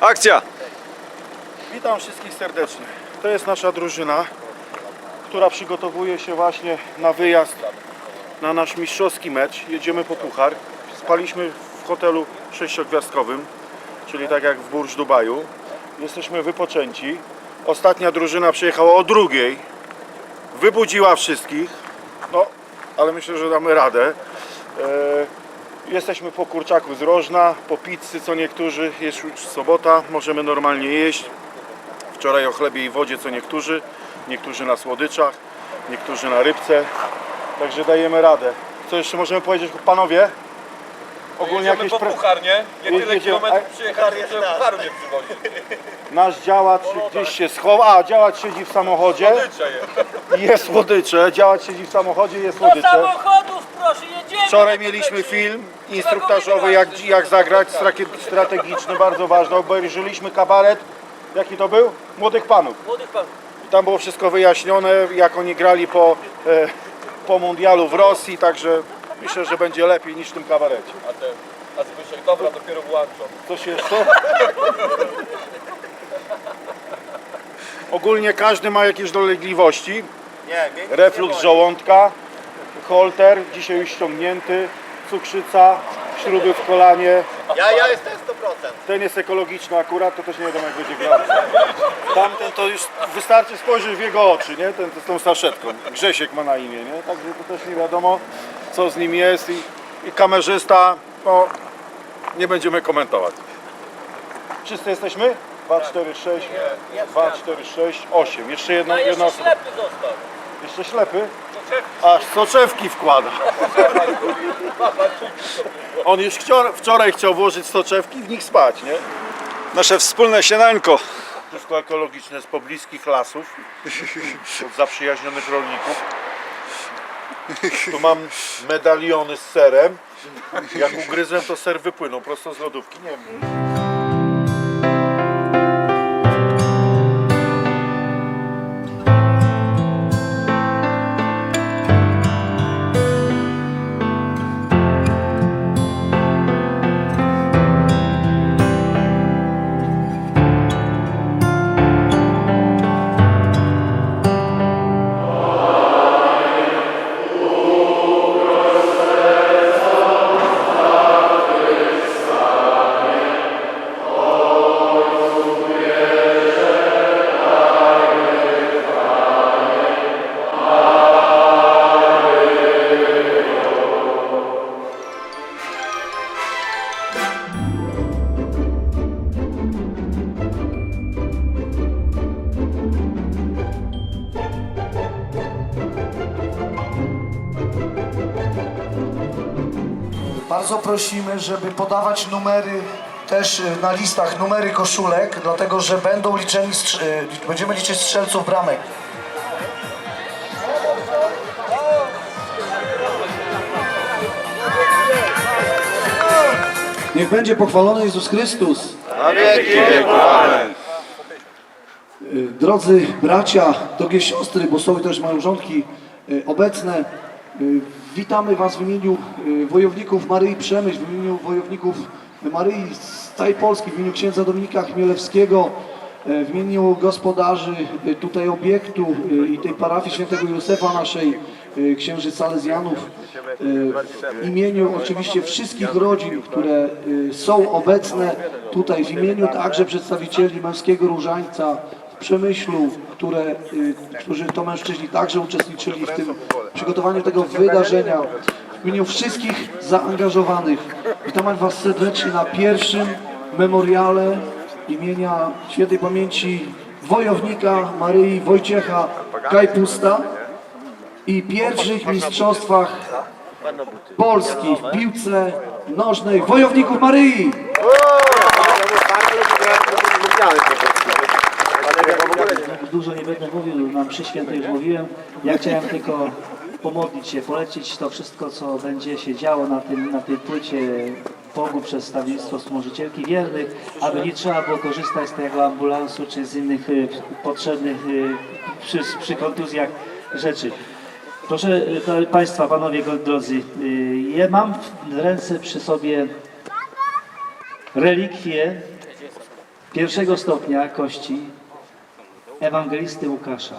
Akcja! Witam wszystkich serdecznie. To jest nasza drużyna, która przygotowuje się właśnie na wyjazd na nasz mistrzowski mecz. Jedziemy po puchar. Spaliśmy w hotelu sześciogwiazdkowym, czyli tak jak w Burj Dubaju. Jesteśmy wypoczęci. Ostatnia drużyna przyjechała o drugiej. Wybudziła wszystkich. No, ale myślę, że damy radę. E, Jesteśmy po kurczaku z Rożna, po pizzy co niektórzy. Jest już sobota, możemy normalnie jeść. Wczoraj o chlebie i wodzie co niektórzy, niektórzy na słodyczach, niektórzy na rybce. Także dajemy radę. Co jeszcze możemy powiedzieć, panowie? Ogólnie jakieś po pre... puchar, nie? Nie tyle Jedziemy- kilometrów przyjechaliśmy, żeby pucharu nie przywozić. Nasz działacz gdzieś się schował. A, działacz siedzi w samochodzie. Słodycze je. Jest słodycze. Działacz siedzi w samochodzie, jest Do słodycze. samochodów proszę, jedziemy! Wczoraj mieliśmy film instruktażowy, jak, jak zagrać, strate- strategiczny, bardzo ważny. Obejrzeliśmy kabaret. Jaki to był? Młodych Panów. Młodych panów. I Tam było wszystko wyjaśnione, jak oni grali po, e, po mundialu w Rosji, także myślę, że będzie lepiej niż w tym kabarecie. A ten, a Zbyszek, dobra, dopiero włączą. Coś jeszcze? Ogólnie każdy ma jakieś dolegliwości. Reflux żołądka, holter, dzisiaj już ściągnięty, cukrzyca, śruby w kolanie. Ja, ja jestem 100%. Ten jest ekologiczny akurat, to też nie wiadomo jak będzie grał. Tamten to już wystarczy spojrzeć w jego oczy, nie? Ten to z tą saszetką. Grzesiek ma na imię, nie? Także to też nie wiadomo co z nim jest i, i kamerzysta, no nie będziemy komentować. Wszyscy jesteśmy? 2, 4, 6, 2, 4, 6, 8. Jeszcze jedna, A jedna jeszcze osoba. ślepy został. Jeszcze ślepy? Aż soczewki wkłada. On już wczoraj, wczoraj chciał włożyć soczewki i w nich spać, nie? Nasze wspólne śniadanko. Wszystko ekologiczne z pobliskich lasów, od zaprzyjaźnionych rolników. Tu mam medaliony z serem. Jak ugryzłem, to ser wypłynął prosto z lodówki. Nie wiem. Podawać numery też y, na listach, numery koszulek, dlatego że będą liczeni, y, będziemy liczyć strzelców bramek. Niech będzie pochwalony Jezus Chrystus. Y, Drodzy bracia, drogie siostry, bo są też małżonki obecne, witamy Was w imieniu y, wojowników Maryi Przemyśl, w imieniu wojowników Maryi z całej Polski, w imieniu księdza Dominika Chmielewskiego, y, w imieniu gospodarzy y, tutaj obiektu y, i tej parafii świętego Józefa naszej, y, księży Salezjanów, y, w imieniu oczywiście wszystkich rodzin, które y, są obecne tutaj, w imieniu także przedstawicieli Męskiego Różańca w Przemyślu, które, y, którzy to mężczyźni także uczestniczyli w tym przygotowaniu tego wydarzenia. W imieniu wszystkich zaangażowanych witam Was serdecznie na pierwszym memoriale imienia świętej pamięci wojownika Maryi Wojciecha Kajpusta i pierwszych mistrzostwach Polski w piłce nożnej wojowników Maryi. Dużo nie będę mówił, nam przy świętej już mówiłem. Ja chciałem tylko pomodlić się, polecić to wszystko, co będzie się działo na, tym, na tej płycie Bogu przedstawieństwo Wspomożycielki Wiernych, aby nie trzeba było korzystać z tego ambulansu czy z innych y, potrzebnych y, przy, przy kontuzjach rzeczy. Proszę pa- Państwa, Panowie drodzy, y, ja mam w ręce przy sobie relikwie pierwszego stopnia kości ewangelisty Łukasza,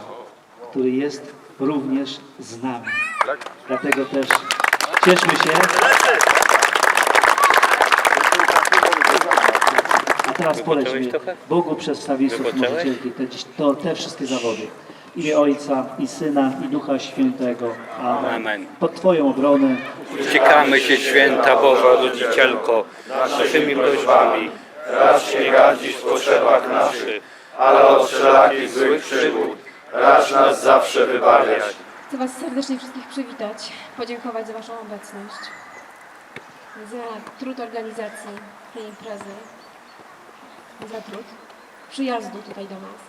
który jest również z nami. Dlatego też cieszmy się. A teraz polećmy Bogu przedstawicielów możecie te, to, te wszystkie zawody. Imię Ojca i Syna i Ducha Świętego. Amen. Amen. Pod Twoją obronę Uciekamy się, święta Boża Rodzicielko, naszymi prośbami. Racz nie gardzić w potrzebach naszych, ale od wszelakich złych przygód racz nas zawsze wybawiać. Chcę Was serdecznie wszystkich przywitać, podziękować za Waszą obecność, za trud organizacji tej imprezy, za trud przyjazdu tutaj do nas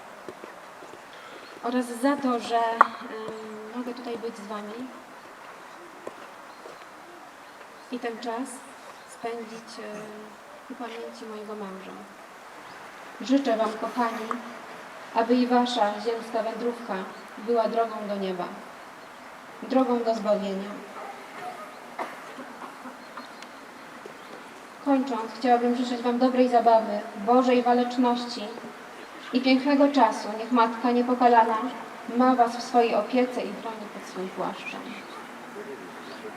oraz za to, że em, mogę tutaj być z Wami i ten czas spędzić em, ku pamięci mojego męża. Życzę Wam, kochani, aby i Wasza ziemska wędrówka była drogą do nieba drogą do zbawienia. Kończąc, chciałabym życzyć Wam dobrej zabawy, Bożej waleczności i pięknego czasu. Niech Matka Niepokalana ma Was w swojej opiece i broni pod swym płaszczem.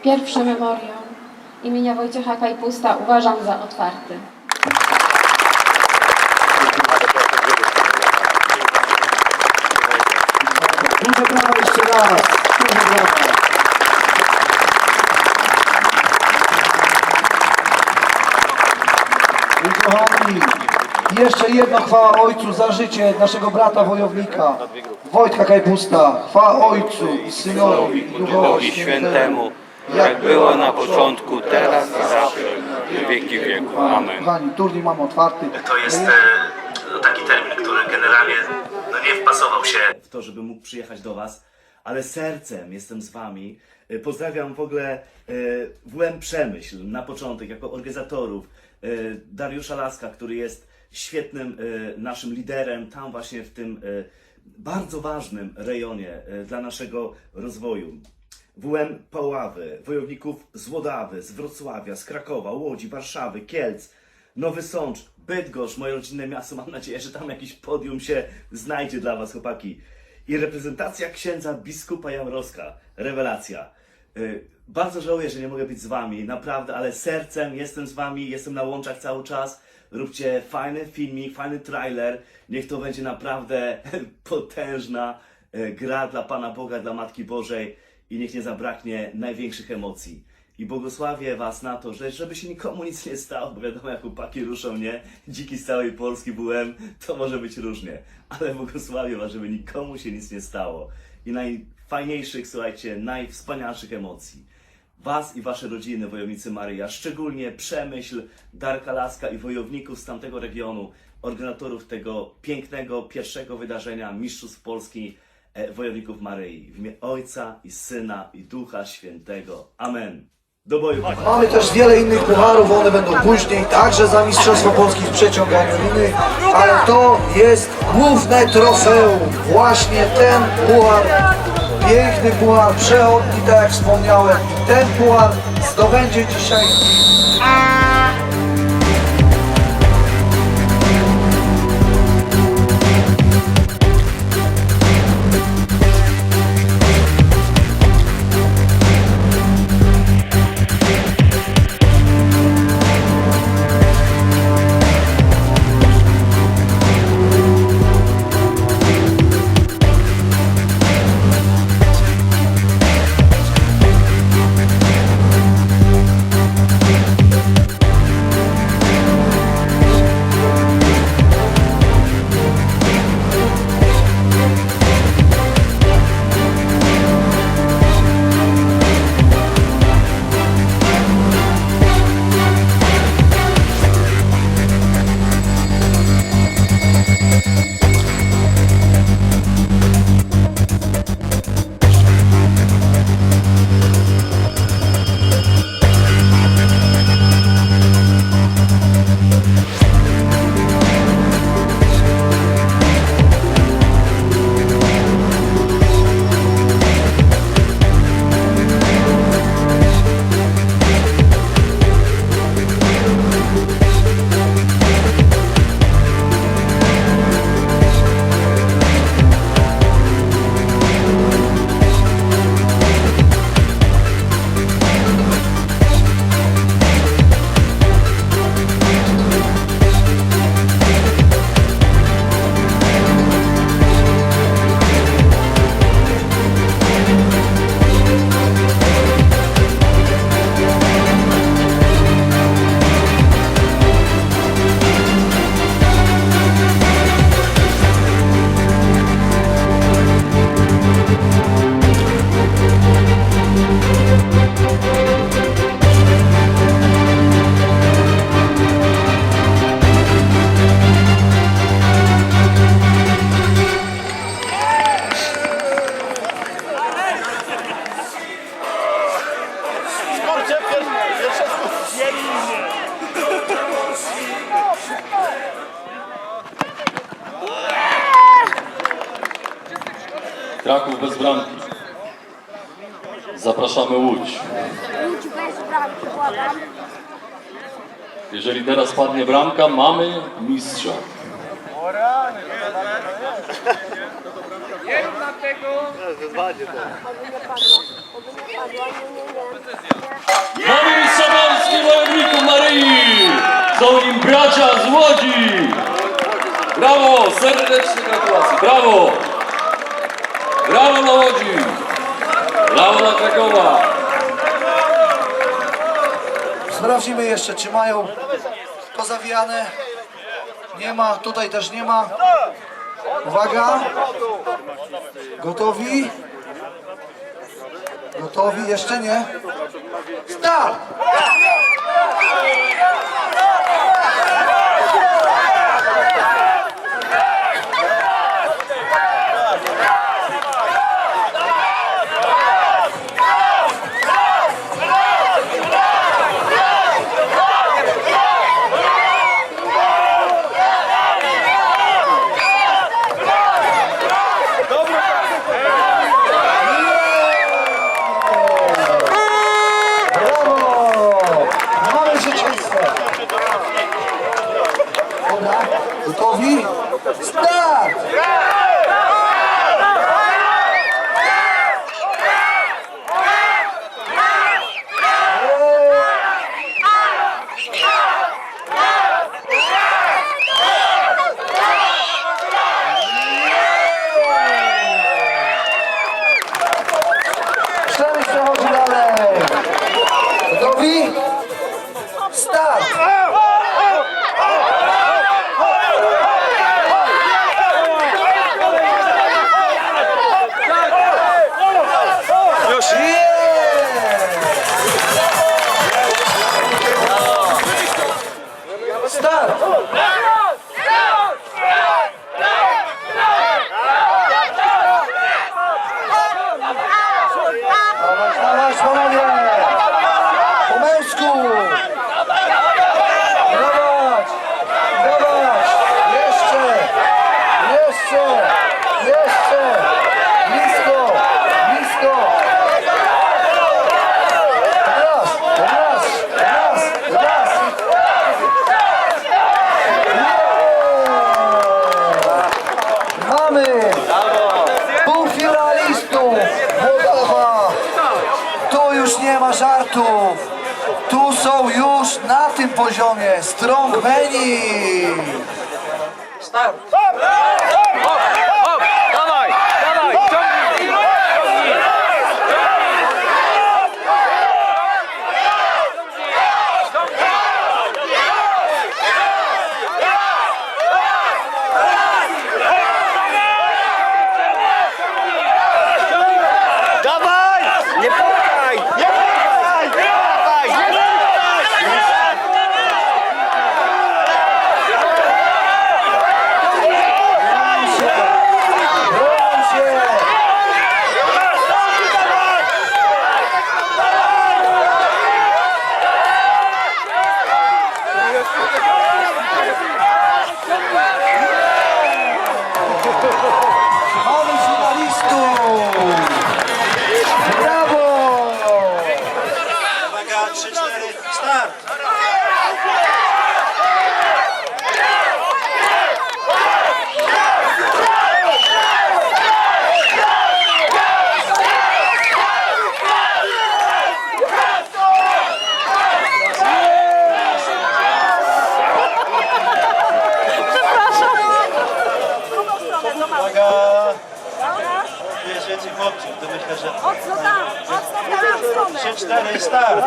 Pierwszy memoriał imienia Wojciecha Kajpusta uważam za otwarty. Duże brawa jeszcze raz. Duże brawa. I kochani, jeszcze jedno chwała Ojcu za życie naszego brata wojownika, Wojtka Kajpusta. Chwała Ojcu i Synowi i Duchowi Świętemu, Świętemu, jak było na początku, teraz i zawsze, w wieki wieku. Amen. Kochani, turniej mamy otwarty. To jest e, taki termin, który generalnie no, nie wpasował się w to, żeby mógł przyjechać do Was, ale sercem jestem z Wami. E, Pozdrawiam w ogóle e, WM Przemyśl na początek, jako organizatorów, e, Dariusza Laska, który jest świetnym naszym liderem tam właśnie w tym bardzo ważnym rejonie dla naszego rozwoju. WM Paławy, wojowników z Łodawy, z Wrocławia, z Krakowa, Łodzi, Warszawy, Kielc, Nowy Sącz, Bydgoszcz, moje rodzinne miasto. Mam nadzieję, że tam jakiś podium się znajdzie dla Was, chłopaki. I reprezentacja księdza biskupa Jamrowska. Rewelacja. Y, Bardzo żałuję, że nie mogę być z Wami, naprawdę, ale sercem jestem z Wami, jestem na łączach cały czas. Róbcie fajny filmik, fajny trailer. Niech to będzie naprawdę potężna e, gra dla Pana Boga, dla Matki Bożej i niech nie zabraknie największych emocji. I błogosławię Was na to, że żeby się nikomu nic nie stało, bo wiadomo jak chłopaki ruszą, nie? Dziki z całej Polski byłem, to może być różnie. Ale błogosławię Was, żeby nikomu się nic nie stało. I najfajniejszych, słuchajcie, najwspanialszych emocji. Was i Wasze rodziny, wojownicy Maryja, szczególnie Przemyśl, Darka Laska i wojowników z tamtego regionu, organizatorów tego pięknego pierwszego wydarzenia Mistrzostw Polski e, Wojowników Maryi. W imię Ojca i Syna i Ducha Świętego. Amen. Do boju! Mamy też wiele innych pucharów, one będą później, także za Mistrzostwo Polski w przeciąganiu liny, ale to jest główne trofeum, właśnie ten puchar, piękny puchar, przechodni, tak jak wspomniałem, ten puchar zdobędzie dzisiaj Bramka, mamy mistrza. Mamy mistrza Polski wojowników Maryi! Są nim bracia z Łodzi! Brawo! Serdeczne gratulacje! Brawo! Brawo dla Łodzi! Brawo dla Krakowa! Sprawdzimy jeszcze, czy mają pozawijane. Nie ma, tutaj też nie ma. Uwaga. Gotowi? Gotowi? Jeszcze nie. Start! Start! Uwaga! Więcej chłopców, to myślę, że Mocno tam, mocno w tamtą stronę. 3, 4, start!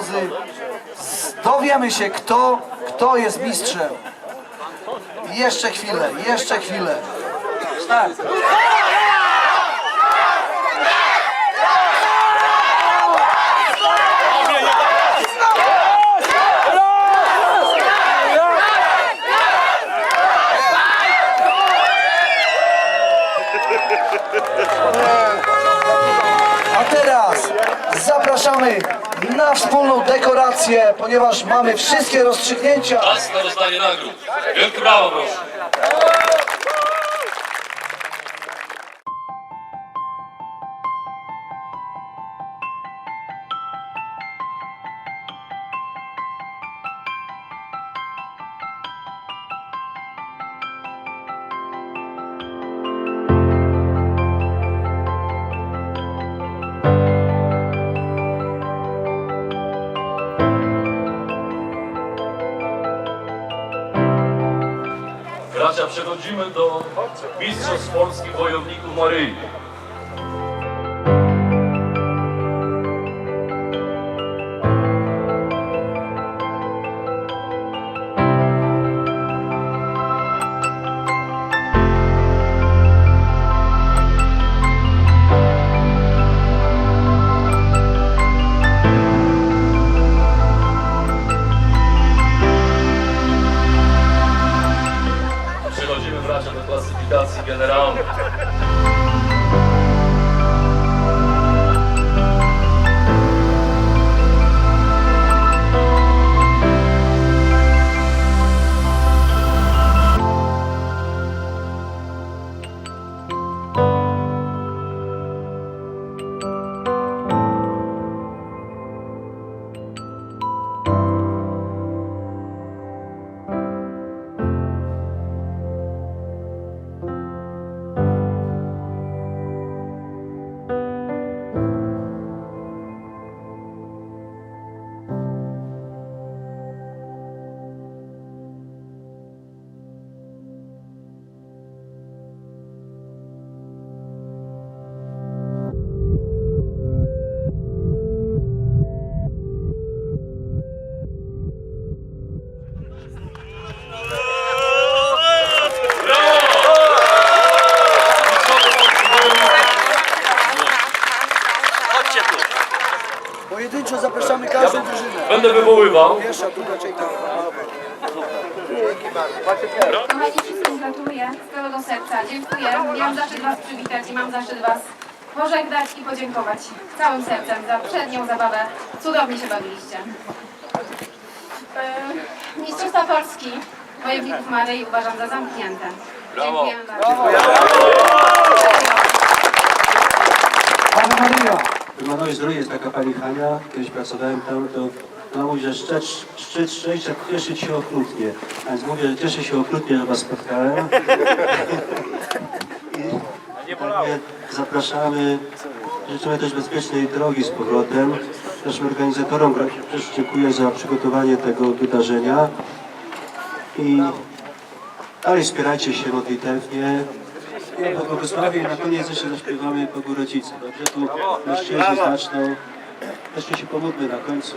drodzy, dowiemy się, kto, kto jest mistrzem. Jeszcze chwilę, jeszcze chwilę. Tak. A teraz zapraszamy wspólną dekorację, ponieważ mamy wszystkie rozstrzygnięcia. Jasne rozdanie nagród. Wielkie brawo proszę. drugą. Pierwsza, tu raczej tam. Kochani, wszystkim gratuluję z całego serca. Dziękuję. Miałam zaszczyt Was przywitać i mam zaszczyt Was pożegnać i podziękować całym sercem za przednią zabawę. Cudownie się bawiliście. Yy, Mistrzostwa Polski Wojewników Maryi uważam za zamknięte. Brawo. Dziękuję bardzo. Pani Maria! Mano jest jest taka pani Hania, kiedyś pracowałem tam, to ona mówi, że szczyt, szczyt szczęścia cieszyć się okrutnie. A więc mówię, że cieszę się okrutnie, że was spotkałem. I także zapraszamy, życzymy też bezpiecznej drogi z powrotem. Naszym organizatorom też dziękuję za przygotowanie tego wydarzenia. I dalej wspierajcie się modlitewnie. Ja po błogosławie i na koniec jeszcze zaśpiewamy Bogu Rodzicy. Dobrze, tu mężczyźni zaczną. Jeszcze się pomódlmy na końcu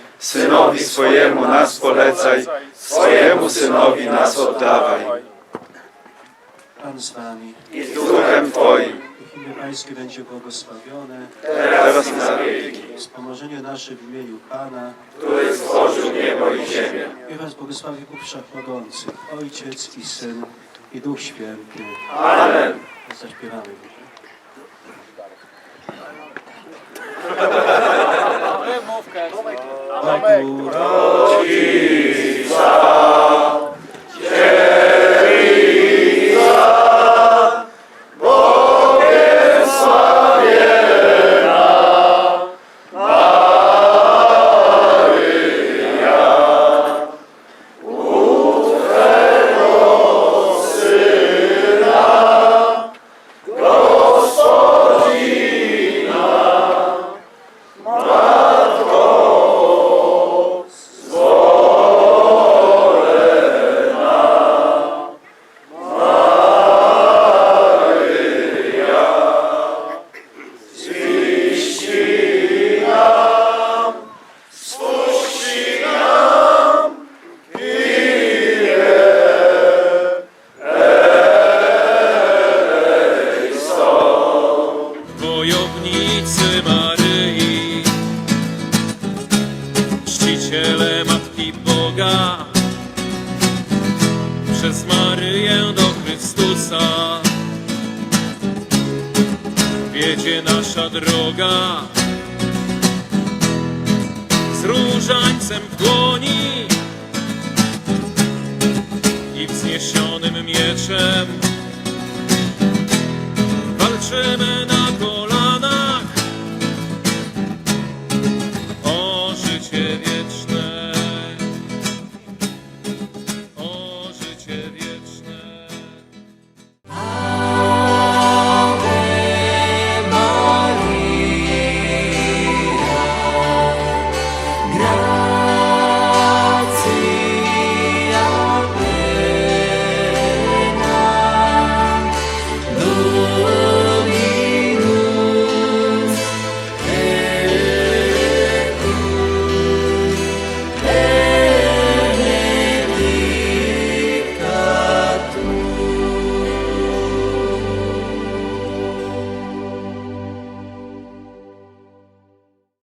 Synowi swojemu nas polecaj, swojemu synowi nas oddawaj. Pan z wami. I z duchem Twoim. Imię Pańskie będzie błogosławione. Teraz i na wieki. Wspomożenie nasze w imieniu Pana, który stworzył niebo i ziemię. I Was błogosławi Bóg Wszechmogący, Ojciec i Syn i Duch Święty. Amen. Zaśpiewamy. Mówkę. like water. Jesus.